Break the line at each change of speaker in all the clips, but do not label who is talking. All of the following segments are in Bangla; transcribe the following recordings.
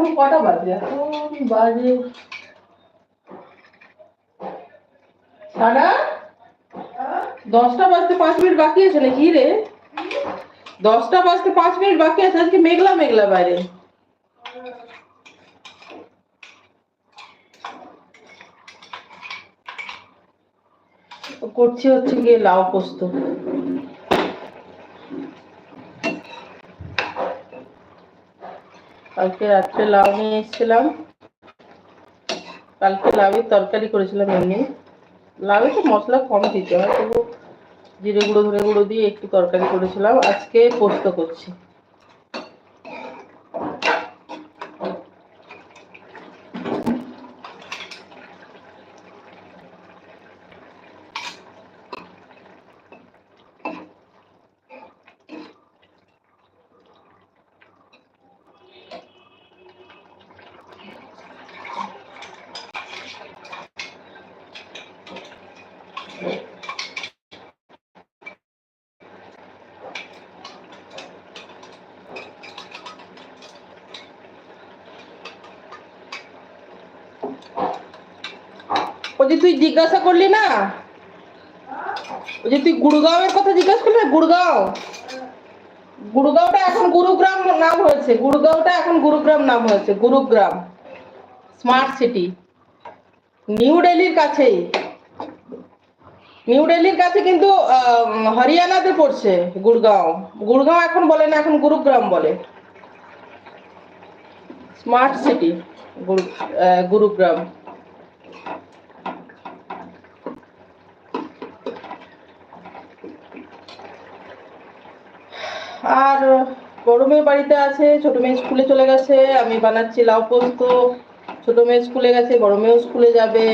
এখন কটা বাজে? এখন বাজে সারা দশটা বাজতে পাঁচ মিনিট বাকি আছে নাকি রে? দশটা বাজতে পাঁচ মিনিট বাকি আছে, আজকে মেঘলা মেঘলা বাইরে। করছি হচ্ছে গিয়ে লাউ পোস্ত। কালকে রাত্রে লাউ নিয়ে এসেছিলাম। কালকে লাউয়ের তরকারি করেছিলাম এমনি। লাউ তো মশলা কম দিতে হয়, তবু জিরে গুঁড়ো ধরে গুঁড়ো দিয়ে একটু তরকারি করেছিলাম। আজকে পোস্ত করছি ওই যে তুই জিজ্ঞাসা করলি না? ওই যে তুই গুড়গাঁওয়ের কথা জিজ্ঞাসা করলি গুড়গাঁও? গুড়গাঁওটা এখন গুরুগ্রাম নাম হয়েছে। গুড়গাঁওটা এখন গুরুগ্রাম নাম হয়েছে। গুরুগ্রাম। Smart city. নিউ দিল্লির কাছেই। নিউ দিল্লির কাছে কিন্তু হরিয়ানাতে পড়ছে গুড়গাঁও। গুড়গাঁও এখন বলে না, এখন গুরুগ্রাম বলে। Smart city. গুরুগ্রাম আর মেয়ে বাড়িতে আছে, ছোট মেয়ে স্কুলে চলে গেছে, আমি বানাচ্ছি লাউ পোস্ত। ছোট মেয়ে স্কুলে গেছে, বড় মেয়েও স্কুলে যাবে।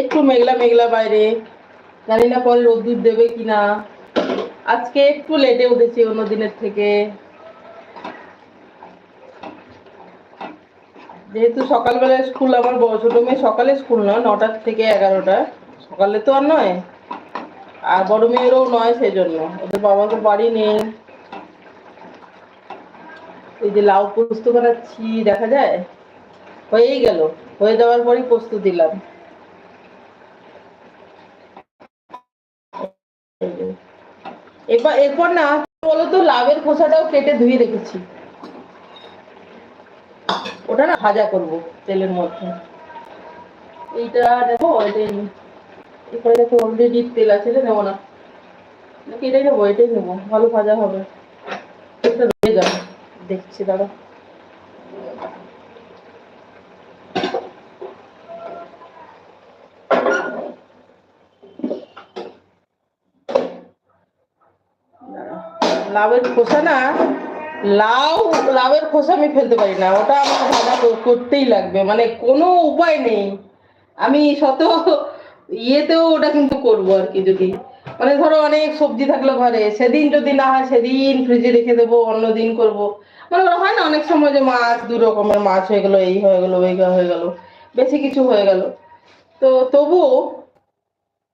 একটু মেঘলা মেঘলা বাইরে। জানি না পরে রোদ্দুর দেবে কিনা। আজকে একটু লেটে উঠেছি অন্য দিনের থেকে। যেহেতু সকালবেলায় স্কুল, আমার ছোট মেয়ে সকালে স্কুল নয়, নটার থেকে এগারোটা। সকালে তো আর নয়। আর বড় মেয়েরও নয় সেজন্য। ওদের বাবা তো বাড়ি নেই এই যে লাউ পোস্ত বানাচ্ছি, দেখা যায়? হয়েই গেল। হয়ে যাওয়ার পরই পোস্ত দিলাম। যে। এরপর না বলো তো লাভের খোসাটাও কেটে ধুয়ে রেখেছি। ওটা না ভাজা করব তেলের মধ্যে। এইটা দেখো এটাই নি। এরপরে দেখো অলরেডি তেল আছে এটা নেব না। নাকি এটাই নেব এটাই নেব, ভালো ভাজা হবে। দেখছি খোসা না, লাউ, লাউয়ের খোসা আমি ফেলতে পারি না, ওটা আমাকে ভাজা করতেই লাগবে। মানে কোনো উপায় নেই। আমি শত ইয়েতেও ওটা কিন্তু করব আর কি যদি। মানে ধরো অনেক সবজি থাকল ঘরে, সেদিন যদি না হয় সেদিন ফ্রিজে রেখে দেবো, অন্য দিন করব। মানে ওরা হয় না, অনেক সময় যে মাছ দু রকমের মাছ হয়ে গেলো, এই হয়ে গেলো, ওই হয়ে গেলো, বেশি কিছু হয়ে গেল। তো তবুও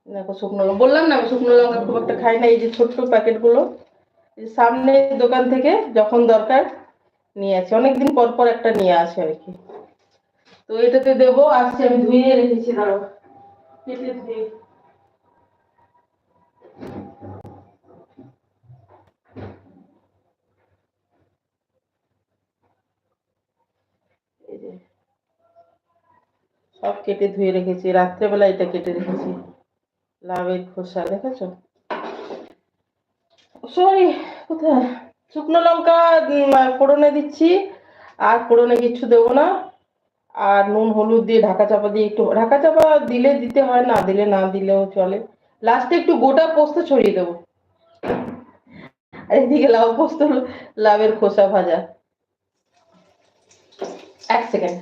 দেখো শুকনো লঙ্কা, বললাম না আমি শুকনো লঙ্কা খুব একটা খাই না, এই যে ছোট্ট প্যাকেটগুলো সামনে দোকান থেকে যখন দরকার নিয়ে আসি, অনেকদিন পর পর একটা নিয়ে আসে আর কি। তো এটাতে দেবো, আসছে, আমি ধুয়ে রেখেছি দাঁড়ো কেটে সব কেটে ধুয়ে রেখেছি। রাত্রেবেলা এটা কেটে রেখেছি। লাভের খোসা, দেখেছ? সরি, কোথায়? শুকনো লঙ্কা ফোড়নে দিচ্ছি। আর ফোড়নে কিচ্ছু দেবো না। আর নুন হলুদ দিয়ে ঢাকা চাপা দিয়ে একটু, ঢাকা চাপা দিলে দিতে হয়, না দিলে না দিলেও চলে। লাস্টে একটু গোটা পোস্ত ছড়িয়ে দেবো। আর এদিকে লাউ পোস্ত লাভের খোসা ভাজা। এক সেকেন্ড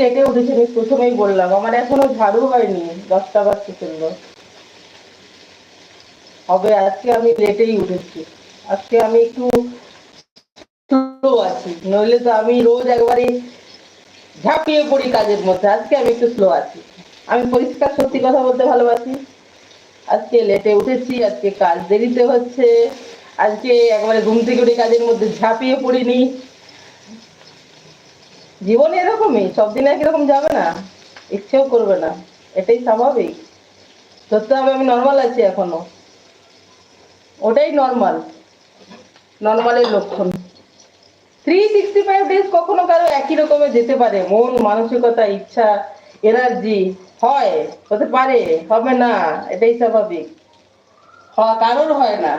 লেটে উঠেছি আমি প্রথমেই বললাম। আমার এখনও ঝাড়ু হয়নি দশটা বাজতে চলল হবে, আজকে আমি লেটেই উঠেছি। আজকে আমি একটু স্লো আছি, নইলে তো আমি রোজ একবারে ঝাঁপিয়ে পড়ি কাজের মধ্যে। আজকে আমি একটু স্লো আছি। আমি পরিষ্কার সত্যি কথা বলতে ভালোবাসি। আজকে লেটে উঠেছি, আজকে কাজ দেরিতে হচ্ছে। আজকে একবারে ঘুম থেকে উঠে কাজের মধ্যে ঝাঁপিয়ে পড়িনি। জীবনে এরকমই, সব দিন একরকম যাবে না, ইচ্ছেও করবে না, এটাই স্বাভাবিক। ধরতে হবে আমি নর্মাল আছি এখনও। ওটাই নর্মাল নর্মালের লক্ষণ। থ্রি সিক্সটি ফাইভ ডেজ কখনো কারও একই রকমে যেতে পারে, মন, মানসিকতা, ইচ্ছা এনার্জি হয়, হতে পারে, হবে না, এটাই স্বাভাবিক। কারোর হয় না।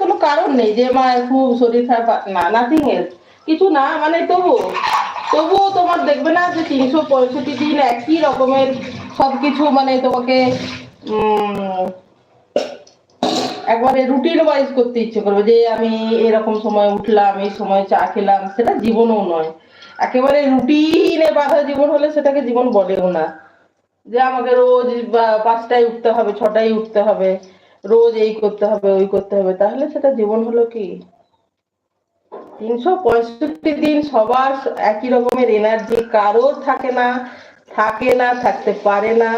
কোনো কারণ নেই যে খুব শরীর খারাপ না নাথিং কিছু না মানে তবু তবুও তোমার দেখবে না যে তিনশো পঁয়ষট্টি দিন একই রকমের সব কিছু মানে তোমাকে একবারে রুটিন ওয়াইজ করতে ইচ্ছে করবে যে, আমি এরকম সময় উঠলাম, এই সময় চা খেলাম। সেটা জীবনও নয়। একেবারে রুটিনে বাঁধা জীবন হলে সেটাকে জীবন বলেও না। যে আমাকে রোজ পাঁচটায় উঠতে হবে, ছটায় উঠতে হবে। রোজ এই করতে হবে, ওই করতে হবে। তাহলে সেটা জীবন হলো কি? তিনশো পঁয়ষট্টি দিন সবার একই রকমের এনার্জি কারোর থাকে না থাকে না, থাকতে পারে না।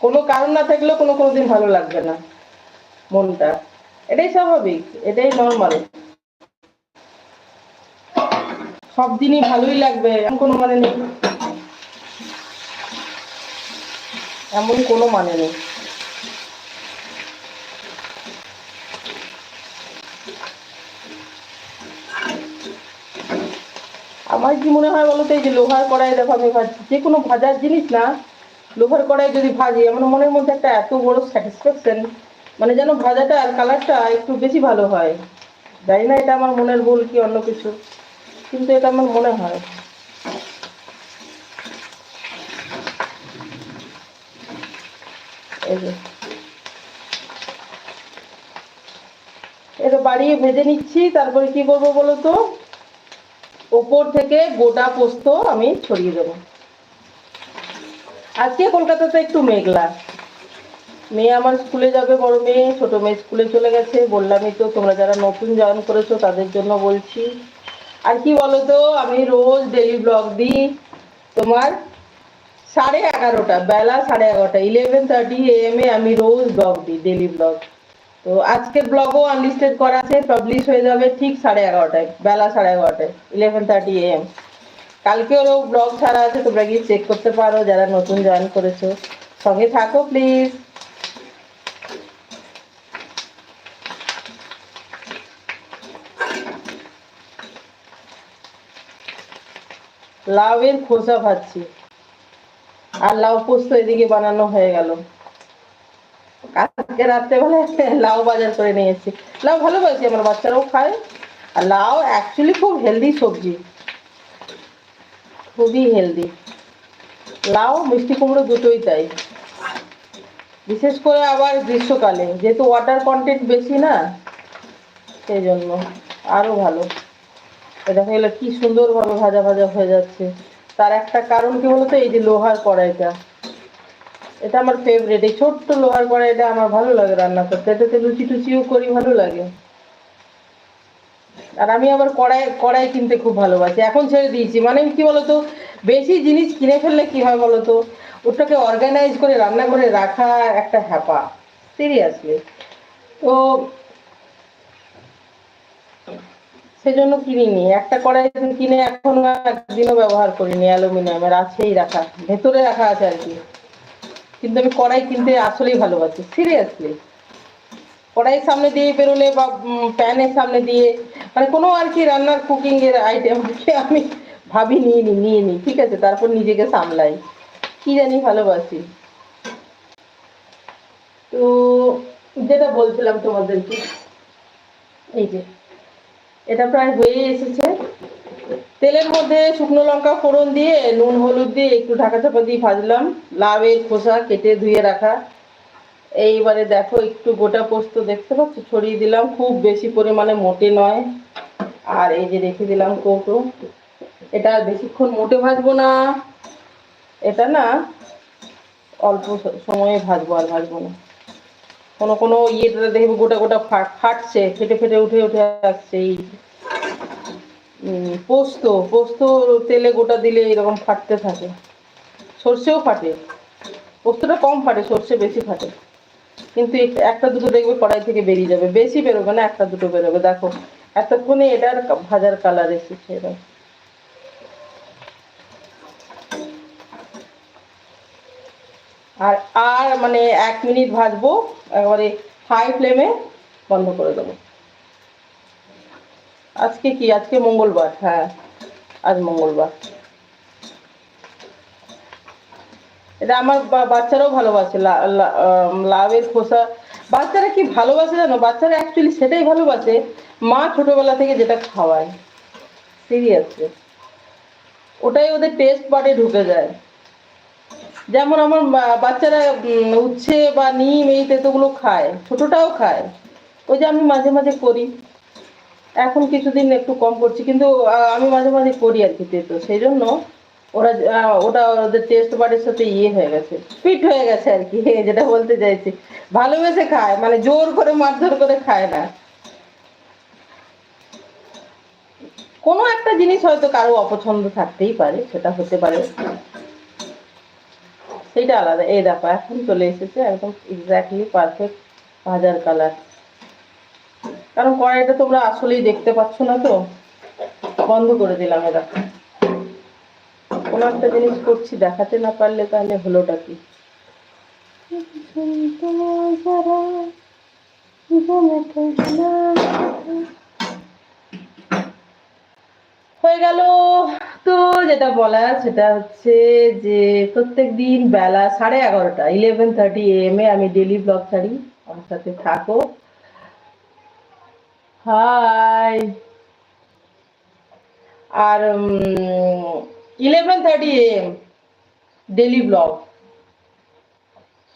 কোনো কারণ না থাকলেও কোনো কোনো দিন ভালো লাগবে না, মনটা। এটাই স্বাভাবিক, এটাই নর্মাল সব দিনই ভালোই লাগবে, এমন কোনো মানে নেই। এমন কোনো মানে নেই। আমার কি মনে হয় বলতো, এই যে লোহার কড়াই দেখো, আমি ভাজছি যে কোনো ভাজার জিনিস না, লোহার কড়াই যদি ভাজি, আমার মনের মধ্যে একটা এত বড় স্যাটিসফ্যাকশন মানে যেন ভাজাটা আর কালারটা একটু বেশি ভালো হয়। জানি না এটা আমার মনের ভুল কি অন্য কিছু, কিন্তু এটা আমার মনে হয় এই যে এটা বাড়িয়ে ভেজে নিচ্ছি। তারপরে কি করব বলো তো? ওপর থেকে গোটা পোস্ত আমি ছড়িয়ে দেবো। আজকে কলকাতাতে একটু মেঘলা। মেয়ে আমার স্কুলে যাবে, বড় মেয়ে। ছোট মেয়ে স্কুলে চলে গেছে। বললামই তো, তোমরা যারা নতুন জয়েন করেছ, তাদের জন্য বলছি। আর কি বলো তো, আমি রোজ ডেলি ব্লগ দিই। তোমার সাড়ে এগারোটা, বেলা সাড়ে এগারোটা ইলেভেন থার্টি এম এ আমি রোজ ব্লগ দিই ডেলি ব্লগ। তো আজকের ব্লগও আনলিস্টেড করা আছে পাবলিশ হয়ে যাবে ঠিক সাড়ে এগারোটায়, বেলা সাড়ে এগারোটায় ইলেভেন থার্টি এম কালকেও ব্লগ ছাড়া আছে, তোমরা গিয়ে চেক করতে পারো, যারা নতুন জয়েন করেছ। সঙ্গে থাকো প্লিজ লাউয়ের খোসা ভাজছি। আর লাউ পোস্ত এদিকে বানানো হয়ে গেল। কালকে রাত্রেবেলায় লাউ বাজার করে নিয়ে এসেছি লাউ ভালোবাসি আমার বাচ্চারাও খায়। আর লাউ অ্যাকচুয়ালি খুব হেলদি সবজি। খুবই হেলদি লাউ, মিষ্টি কুমড়ো দুটোই তাই বিশেষ করে আবার গ্রীষ্মকালে, যেহেতু ওয়াটার কন্টেন্ট বেশি না, সেই জন্য আরও ভালো। এটা গেলে কি সুন্দরভাবে ভাজা ভাজা হয়ে যাচ্ছে। তার একটা কারণ কি বলতো? এই যে লোহার কড়াইটা। এটা আমার ফেভারিট এই ছোট্ট লোহার কড়াইটা আমার ভালো লাগে রান্না করতে। এটাতে লুচি টুচিও করি, ভালো লাগে। আর আমি আবার কড়াই কড়াই কিনতে খুব ভালোবাসি। এখন ছেড়ে দিয়েছি। মানে কি বলতো? বেশি জিনিস কিনে ফেললে কি হয় বলতো? ওটাকে অর্গানাইজ করে রান্না করে রাখা একটা হ্যাপা। সিরিয়াসলি তো সেজন্য কিনিনি। একটা কড়াই কিনে এখনও একদিনও ব্যবহার করিনি অ্যালুমিনিয়ামের আছেই রাখা, ভেতরে রাখা আছে আর কি। কিন্তু আমি কড়াই কিনতে আসলেই ভালোবাসি সিরিয়াসলি কড়াইয়ের সামনে দিয়ে বেরোলে বা প্যানের সামনে দিয়ে মানে কোনো আর কি রান্নার কুকিং এর আইটেম আমি ভাবি নিয়ে নি নিয়ে নি, ঠিক আছে? তারপর নিজেকে সামলাই। কি জানি ভালোবাসি। তো, যেটা বলছিলাম তোমাদেরকে, এই যে এটা প্রায় হয়ে এসেছে। তেলের মধ্যে শুকনো লঙ্কা ফোড়ন দিয়ে, নুন, হলুদ দিয়ে একটু ঢাকা চাপা দিয়ে ভাজলাম। লাউয়ের খোসা কেটে ধুয়ে রাখা। এইবারে দেখো, একটু গোটা পোস্ত দেখতে পাচ্ছ? ছড়িয়ে দিলাম। খুব বেশি পরিমাণে মোটে নয়। আর এই যে রেখে দিলাম কৌটো। এটা বেশিক্ষণ মোটে ভাজবো না। এটা না অল্প সময়ে ভাজবো আর ভাজবো না। কোনো কোনো ইয়েটা দেখব গোটা গোটা ফাট, ফাটছে, ফেটে ফেটে উঠে উঠে আসছে এই পোস্ত পোস্ত তেলে গোটা দিলে এরকম ফাটতে থাকে। সর্ষেও ফাটে। পোস্তটা কম ফাটে, সর্ষে বেশি ফাটে। কিন্তু একটা দুটো দেখবে কড়াই থেকে বেরিয়ে যাবে। বেশি বেরোবে না, একটা দুটো বেরোবে। দেখো, এতক্ষণে এটার ভাজার কালার এসেছে এবার। আর আর মানে এক মিনিট ভাজবো একেবারে হাই ফ্লেমে বন্ধ করে দেবো। আজকে কি? আজকে মঙ্গলবার। হ্যাঁ আজ মঙ্গলবার। এটা আমার বাচ্চারাও ভালোবাসে, লা- লা- খোসা। বাচ্চারা কি ভালোবাসে জানো? বাচ্চারা অ্যাকচুয়ালি সেটাই ভালোবাসে, মা ছোটবেলা থেকে যেটা খাওয়ায়। সিরিয়াসলি ওটাই ওদের টেস্ট বাডে ঢুকে যায়। যেমন আমার বাচ্চারা উচ্ছে বা নিম এই তেতোগুলো খায়, ছোটটাও খায়। ওই যে আমি মাঝে মাঝে করি। এখন কিছুদিন একটু কম করছি, কিন্তু আমি মাঝে মাঝে করি আর কি তেতো। সেই জন্য ওরা ওটা ওদের টেস্ট বারের সাথে ইয়ে হয়ে গেছে ফিট হয়ে গেছে আর কি, যেটা বলতে চাইছি। ভালোবেসে খায় মানে জোর করে, মারধর করে খায় না। কোনো একটা জিনিস হয়তো কারও অপছন্দ থাকতেই পারে, সেটা হতে পারে। সেইটা আলাদা। এই দেখো, এখন চলে এসেছে একদম এক্স্যাক্টলি পারফেক্ট ভাজার কালার কারণ কড়াইটা তোমরা আসলেই দেখতে পাচ্ছ না তো? বন্ধ করে দিলাম এ দেখো। কোনো একটা জিনিস করছি, দেখাতে না পারলে তাহলে হলোটা কি? হয়ে গেল। তো যেটা বলার, সেটা হচ্ছে যে প্রত্যেক দিন বেলা সাড়ে এগারোটা ইলেভেন থার্টি এম এ আমি ডেলি ব্লগ ছাড়ি। আমার সাথে থাকো। Hi R eleven thirty AM daily blog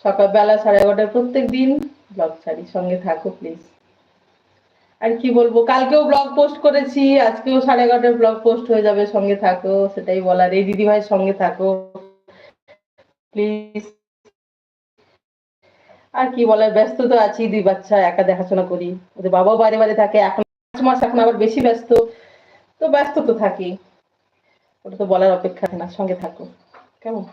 সকালবেলা সাড়ে এগারোটায় প্রত্যেক দিন ব্লগ ছাড়ি। সঙ্গে থাকো প্লিজ আর কি বলব, কালকেও ব্লগ পোস্ট করেছি, আজকেও সাড়ে এগারোটায় ব্লগ পোস্ট হয়ে যাবে, সঙ্গে থাকো, সেটাই বলার। এই দিদি ভাইয়ের সঙ্গে থাকো প্লিজ আর কি বলার, ব্যস্ত তো আছি, দুই বাচ্চা, একা দেখাশোনা করি। ওদের বাবাও বাড়ি বাড়ি থাকে, এখন পাঁচ মাস, এখন আবার বেশি ব্যস্ত। তো ব্যস্ত তো থাকি। ওটা তো বলার অপেক্ষা না, সঙ্গে থাকো। কেমন?